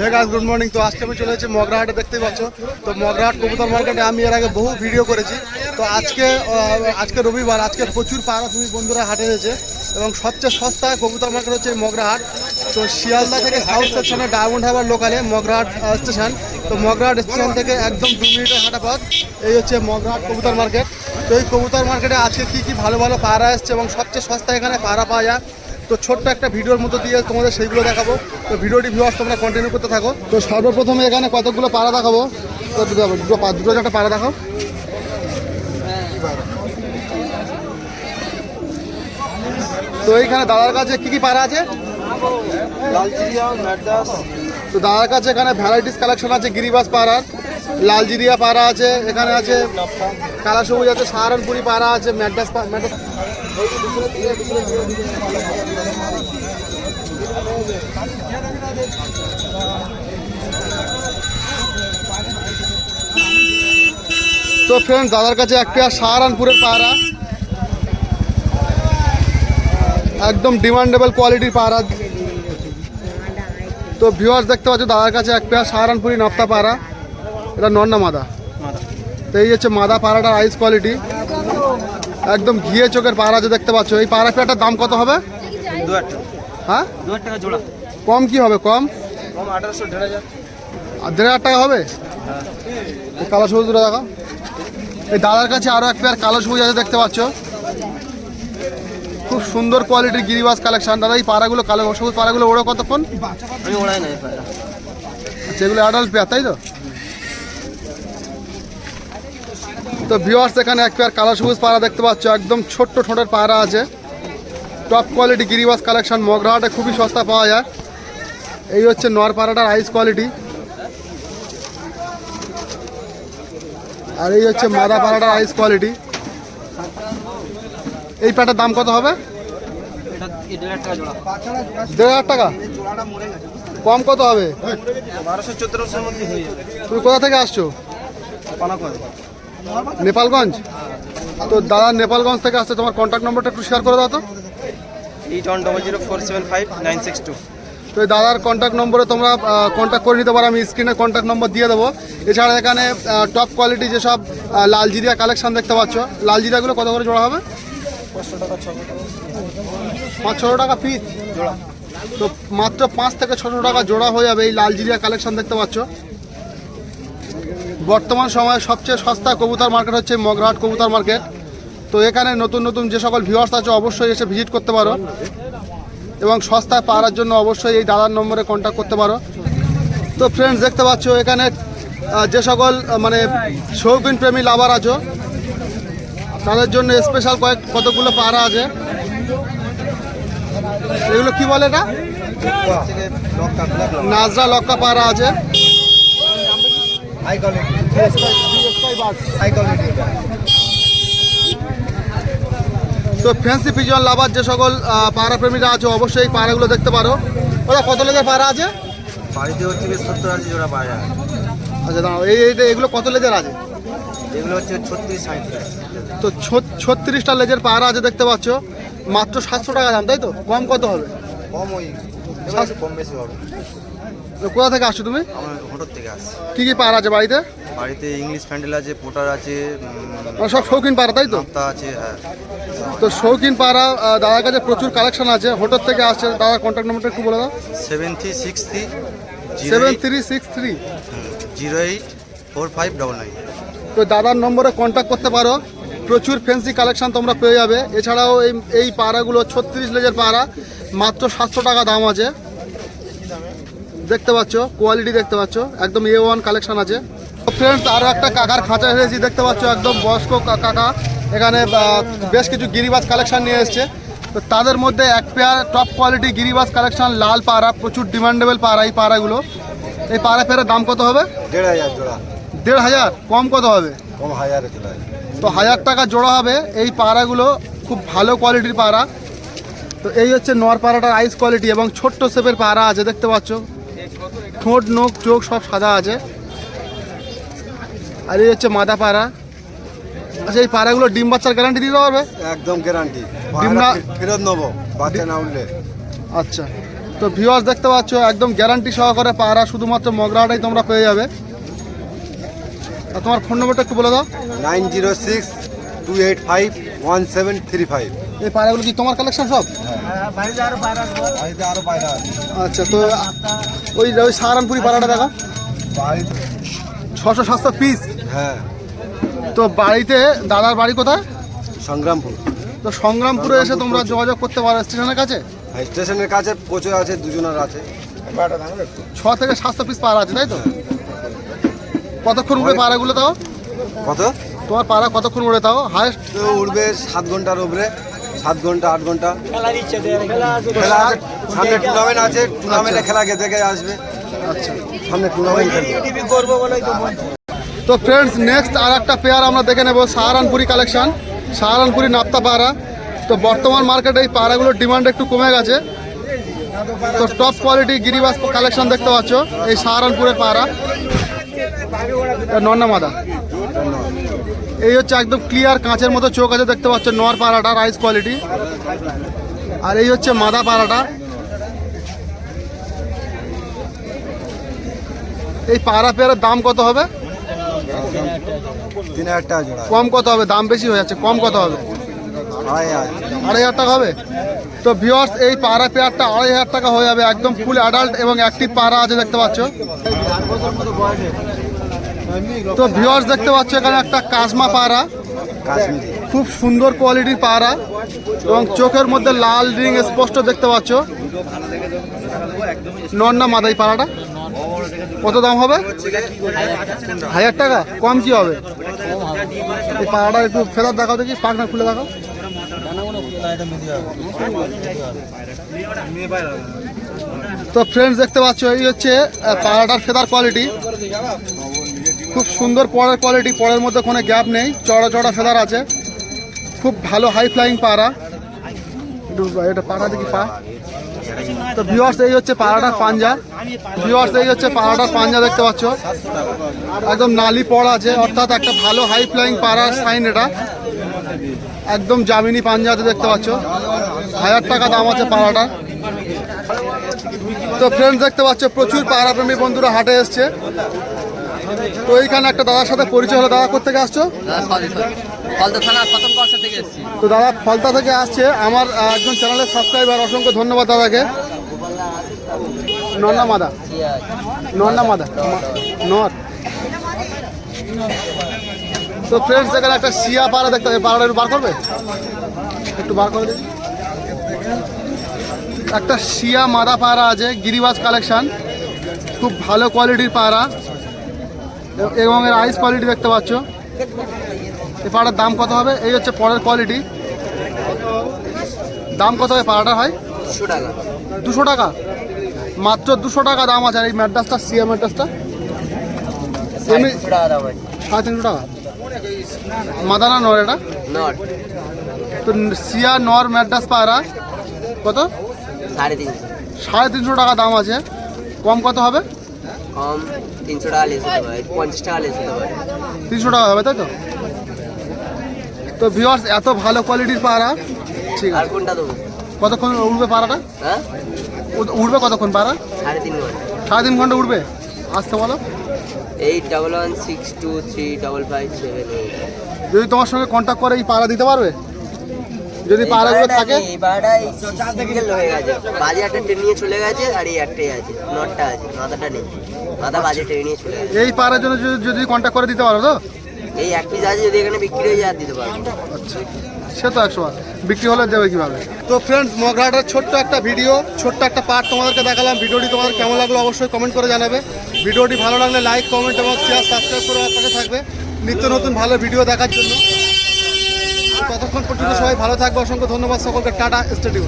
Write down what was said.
হে গাছ good morning তো আজকে আমি চলে এসেছি মগরাহাটে, দেখতেই পাচ্ছ। তো মগরাহাট কবুতর মার্কেটে আমি এর আগে বহু ভিডিও করেছি। তো আজকে আজকে রবিবার, আজকে প্রচুর পাড়া তুমি বন্ধুরা হাটে হয়েছে এবং সবচেয়ে সস্তা কবুতর মার্কেট হচ্ছে মগরাহাট। তো শিয়ালদা থেকে সাউথ স্টেশনে ডায়মন্ড হাবার লোকালে মগরাহাট স্টেশন তো মগরাহাট স্টেশন থেকে একদম দু মিনিটের হাঁটা পথ, এই হচ্ছে মগরাহাট কবুতর মার্কেট তো এই কবুতর মার্কেটে আজকে কী কী ভালো ভালো পাড়া এসছে এবং সবচেয়ে সস্তা এখানে পাড়া পাওয়া যায় তো ছোট্ট একটা ভিডিওর মতো দিয়ে তোমাদের সেইগুলো দেখাবো। তো ভিডিওটি ভিউয়ার্স তোমরা কন্টিনিউ করতে থাকো। তো সর্বপ্রথমে এখানে কতগুলো পাড়া দেখাবো? তো দুটো দুটো একটা পাড়া দেখাও। তো এইখানে দাদার কাছে কি কি পাড়া আছে? তো দাদার কাছে এখানে ভ্যারাইটিস কালেকশন আছে গিরিবাস পাড়ার। লালজিরিয়া পাড়া আছে, এখানে আছে কালা সবুজ আছে, সাহারানপুরি পাড়া আছে ম্যাডাস পা- ম্যাডাস তো ফ্রেন্ড দাদার কাছে এক পেয়ার সাহারানপুরের পাড়া। একদম ডিমান্ডেবল কোয়ালিটির পাড়া। তো ভিউয়ার্স দেখতে পাচ্ছ, দাদার কাছে এক পেয়ার সাহারানপুরি নপ্তা পাড়া। এটা নন্না মাদা? তো এই হচ্ছে মাদা পাড়াটার আইস কোয়ালিটি একদম ঘিয়ে চোখের পাড়া যে দেখতে পাচ্ছ এই পাড়া পেয়ারটার দাম কত হবে? টাকা। হ্যাঁ? টাকা কম কি হবে কম? দেড় হাজার টাকা হবে? কালো সবুজ দুটো দেখো এই দাদার কাছে আরও এক পেয়ার কালো সবুজ আছে দেখতে পাচ্ছ। খুব সুন্দর কোয়ালিটির গিরিবাস কালেকশন দাদা এই পাড়াগুলো কালো সবুজ পাড়াগুলো ওড়ো কতক্ষণ? পায়রা আচ্ছা এগুলো অ্যাডাল্ট পেয়ার তাই তো? তো ভিওয়ার্স এখানে এক পেয়ার কালো সবুজ পাড়া দেখতে পাচ্ছ। একদম ছোট্ট ঠোঁটের পাড়া আছে। টপ কোয়ালিটি গিরিবাস কালেকশন মগরাহাটে খুবই সস্তা পাওয়া যায়। এই হচ্ছে নর পাড়াটার আইস কোয়ালিটি আর এই হচ্ছে মাদা পাড়াটার আইস কোয়ালিটি এই প্যাটার দাম কত হবে? দেড় হাজার টাকা। কম কত হবে? তুমি কোথা থেকে আসছো? নেপালগঞ্জ? তো দাদা নেপালগঞ্জ থেকে আসছে তোমার কন্ট্যাক্ট নম্বরটা একটু শেয়ার করে দাও তো। Eight one double zero four seven five nine six two তো এই দাদার কন্ট্যাক্ট নম্বরে তোমরা কন্ট্যাক্ট করে নিতে পারো আমি স্ক্রিনে কন্ট্যাক্ট নম্বর দিয়ে দেবো। এছাড়া এখানে টপ কোয়ালিটি যেসব আহ, লালজিরিয়া কালেকশন দেখতে পাচ্ছ লালজিরিয়াগুলো কত করে জোড়া হবে? পাঁচ ছশো টাকা পিস জোড়া তো মাত্র পাঁচ থেকে ছশো টাকা জোড়া হয়ে যাবে এই লালজিরিয়া কালেকশন দেখতে পাচ্ছ। বর্তমান সময়ে সবচেয়ে সস্তা কবুতর মার্কেট হচ্ছে মগরাহাট কবুতর মার্কেট। তো এখানে নতুন নতুন যে সকল ভিউয়ার্স আছে অবশ্যই এসে ভিজিট করতে পারো। এবং সস্তায় পাওয়ার জন্য অবশ্যই এই দাদার নম্বরে কন্ট্যাক্ট করতে পারো। তো ফ্রেন্ডস দেখতে পাচ্ছ এখানে যে সকল মানে শৌখিন প্রেমী লাভার আছো তাদের জন্য স্পেশাল কয়েক কতগুলো পাড়া আছে। এগুলো কি বলে এটা? নাজরা লক্কা পাড়া আছে। হাই কোয়ালিটি হাই কোয়ালিটি তো ফ্যান্সি পিজন লাভার যে সকল পাড়া প্রেমীরা আছে অবশ্যই পাড়াগুলো দেখতে পারো। ওরা কত লেজের পাড়া আছে? বাড়িতে হচ্ছে গিয়ে সত্তর আশি জোড়া যায় আচ্ছা দাঁড়াও এই এইটা এগুলো কত লেজের আছে? এগুলো হচ্ছে ছত্রিশ তো ছ- ছত্রিশটা লেজের পাড়া আছে দেখতে পাচ্ছ। মাত্র সাতশো টাকা দাম তাই তো? কম কত হবে? কম ওই কম বেশি হবে। কোথা থেকে আসছো তুমি? হোটেল থেকে আসে কি কি পাড়া আছে বাড়িতে? বাড়িতে ইংলিশ প্যান্ডেল আছে পোটার আছে সব শৌখিন পাড়া তাই তো? আছে হ্যাঁ। তো শৌখিন পাড়া দাদার কাছে প্রচুর কালেকশন আছে। হোটেল থেকে আসছে দাদার কন্ট্যাক্ট নম্বরটা একটু বলে দাও। Seven three six three seven three six three. Zero eight four five double nine. তো দাদার নম্বরে কন্ট্যাক্ট করতে পারো। প্রচুর ফ্যান্সি কালেকশন তোমরা পেয়ে যাবে। এছাড়াও এই এই পাড়াগুলো ছত্রিশ লেজের পাড়া মাত্র সাতশো টাকা দাম আছে। দেখতে পাচ্ছ কোয়ালিটি দেখতে পাচ্ছ একদম এ ওয়ান কালেকশন আছে। ফ্রেন্ডস আরও একটা কাকার খাঁচা এসেছি দেখতে পাচ্ছ একদম বয়স্ক কা- কাকা। এখানে বেশ কিছু গিরিবাজ কালেকশন নিয়ে এসছে। তো তাদের মধ্যে এক পেয়ার টপ কোয়ালিটি গিরিবাজ কালেকশন লাল পাড়া প্রচুর ডিমান্ডেবল পাড়া এই পাড়াগুলো। এই পাড়া ফেরার দাম কত হবে? দেড় হাজার জোড়া। দেড় হাজার? কম কত হবে? কম হাজারে চলে তো হাজার টাকা জোড়া হবে। এই পাড়াগুলো খুব ভালো কোয়ালিটির পাড়া। তো এই হচ্ছে নর পাড়াটার আইস কোয়ালিটি এবং ছোট্ট শেপের পাড়া আছে দেখতে পাচ্ছ। ঠোঁট নোখ চোখ সব সাদা আছে। আর এই হচ্ছে মাদা পাড়া। আচ্ছা এই পাড়াগুলো ডিম বাচ্চার গ্যারান্টি দিতে পারবে একদম গ্যারান্টি ডিম না- ফেরত নেব বাচ্চা না উঠলে। আচ্ছা। তো ভিউয়ার্স দেখতে পাচ্ছ একদম গ্যারান্টি সহকারে পায়রা শুধুমাত্র মগরাটাই তোমরা পেয়ে যাবে। তোমার ফোন নম্বরটা একটু বলে দাও। Nine zero six two eight five one seven three five. এই পায়রাগুলো কি তোমার কালেকশন সব? আচ্ছা তো ওই ওই সাহারানপুরি পায়রাটা দেখো? ছশো সাতশো পিস হ্যাঁ তো বাড়িতে দাদার বাড়ি কোথায়? সংগ্রামপুর। তো সংগ্রামপুরে এসে তোমরা যোগাযোগ করতে পারো স্টেশনের কাছে? আর স্টেশনের কাছে প্রচুর আছে দুজনের আছে। ছ থেকে সাতশো পিস পাড়া আছে তাই তো? কতক্ষণ উড়ে পাড়াগুলো তাও? কত? তোমার পাড়া কতক্ষণ উড়ে তাও? হায়েস্ট তো উঠবে সাত ঘণ্টার উপরে। সাত ঘণ্টা আট ঘণ্টা। খেলা সামনে টুর্নামেন্ট আছে। টুর্নামেন্টে খেলা গে- দেখে আসবে। আচ্ছা। সামনে টুর্নামেন্ট তো ফ্রেন্ডস নেক্সট আর একটা পেয়ার আমরা দেখে নেব সাহারানপুরি কালেকশন সাহারানপুরি নাপ্তা পাড়া তো বর্তমান মার্কেটে এই পাড়াগুলোর ডিমান্ড একটু কমে গেছে। তো টপ কোয়ালিটি গিরিবাস কালেকশন দেখতে পাচ্ছ এই সাহারানপুরের পাড়া। নন্না মাদা? এই হচ্ছে একদম ক্লিয়ার কাঁচের মতো চোখ আছে, দেখতে পাচ্ছ নর পাড়াটা রাইস কোয়ালিটি আর এই হচ্ছে মাদা পাড়াটা। এই পাড়া পেয়ারের দাম কত হবে? কম কত হবে? দাম বেশি হয়ে যাচ্ছে, কম কত হবে? আড়াই হাজার টাকা হবে? তো ভিওয়ার্স এই পাড়া পেয়ারটা আড়াই হাজার টাকা হয়ে যাবে, একদম ফুল অ্যাডাল্ট এবং অ্যাক্টিভ পাড়া আছে, দেখতে পাচ্ছ। তো ভিওয়ার্স দেখতে পাচ্ছ এখানে একটা কাশমা পাড়া। খুব সুন্দর কোয়ালিটির পাড়া এবং চোখের মধ্যে লাল রিং স্পষ্ট দেখতে পাচ্ছ। নন্না মাদাই পাড়াটা। কত দাম হবে? হাজার টাকা? কম কি হবে? এই পাড়াটা একটু ফেরার দেখাও দেখি, পাখনা খুলে দেখাও। তো ফ্রেন্ডস দেখতে পাচ্ছ, এই হচ্ছে পাড়াটার ফেদার কোয়ালিটি খুব সুন্দর পরের কোয়ালিটি পরের মধ্যে কোনো গ্যাপ নেই, চড়া চড়া ফেদার আছে। খুব ভালো হাই ফ্লাইং পাড়া। এটা পাড়া দেখি, পা। তো ভিওয়ার্স এই হচ্ছে পাড়াটার পাঞ্জা। ভিওয়ার্স এই হচ্ছে পাড়াটার পাঞ্জা দেখতে পাচ্ছ। একদম নালি পড়া আছে, অর্থাৎ একটা ভালো হাই ফ্লাইং পাড়ার সাইন এটা। একদম জামিনি পাঞ্জাতে দেখতে পাচ্ছ। হাজার টাকা দাম আছে পাড়াটার তো ফ্রেন্ডস দেখতে পাচ্ছ, প্রচুর পাড়া প্রেমী বন্ধুরা হাটে এসছে। তো এইখানে একটা দাদার সাথে পরিচয় হলো। দাদা কোথেকে আসছো? তো দাদা ফলতা থেকে আসছে। আমার একজন চ্যানেলের সাবস্ক্রাইবার অসংখ্য ধন্যবাদ দাদাকে। নন্না মাদা। নন্না মাদা। নর। তো ফ্রেন্ডস এখানে একটা শিয়া পাড়া দেখতে হবে পাড়াটা একটু বার করবে? একটু বার করে দিন। একটা শিয়া মাদা পাড়া আছে গিরিবাজ কালেকশন খুব ভালো কোয়ালিটির পাড়া। এবং এর আইস কোয়ালিটি দেখতে পাচ্ছ। এই পাড়ার দাম কত হবে? এই হচ্ছে পরের কোয়ালিটি দাম কত হবে পাড়াটা হয় দুশো টাকা। মাত্র দুশো টাকা দাম আছে। আর এই ম্যাড্রাসটা সিএ ম্যাড্রাসটা? সাড়ে তিনশো টাকা মাদানা নর এটা? তো সিয়া নর ম্যাড্রাস পায়রা কত? সাড়ে তিনশো। সাড়ে তিনশো টাকা দাম আছে। কম কত হবে? কম তিনশো টাকা লেস হতে পারে পঞ্চাশ টাকা লেস হতে পারে। তিনশো টাকা হবে তাই তো? তো ভিওয়ার্স এত ভালো কোয়ালিটির পাড়া? ঠিক আর কোনটা দেবো? কতক্ষণ উঠবে পাড়াটা? হ্যাঁ? উঠবে কতক্ষণ পাড়া? সাড়ে তিন ঘণ্টা। সাড়ে তিন ঘণ্টা উঠবে আসতে বলো। Eight double one six two three double five seven eight যদি তোমার সঙ্গে কন্ট্যাক্ট করে এই পাড়া দিতে পারবে? যদি পাড়াগুলো থাকে? এই পাড়াটা সিঙ্গেল হয়ে গেছে। বাজে একটা ট্রেন নিয়ে চলে গেছে আর এই একটাই আছে নটটা আছে মাথাটা নেই। বাজে ট্রেন চলে গেছে। এই পাড়ার জন্য যদি- যদি কন্ট্যাক্ট করে দিতে পারো তো? এই এক পিস আছে যদি এখানে বিক্রি হয়ে যায় আর দিতে পারব। আচ্ছা। সে তো একশো। বিক্রি হলে দেবে কীভাবে? তো ফ্রেন্ডস মগরাহাটের ছোট্ট একটা ভিডিও ছোট্ট একটা পার্ট তোমাদেরকে দেখালাম। ভিডিওটি তোমাদের কেমন লাগল অবশ্যই কমেন্ট করে জানাবে। ভিডিওটি ভালো লাগলে লাইক কমেন্ট এবং শেয়ার সাবস্ক্রাইব করে আমার পাশে থাকবে। নিত্য নতুন ভালো ভিডিও দেখার জন্য। ততক্ষণ পর্যন্ত সবাই ভালো থাকবে। অসংখ্য ধন্যবাদ। সকলকে টাটা স্টেডিয়াম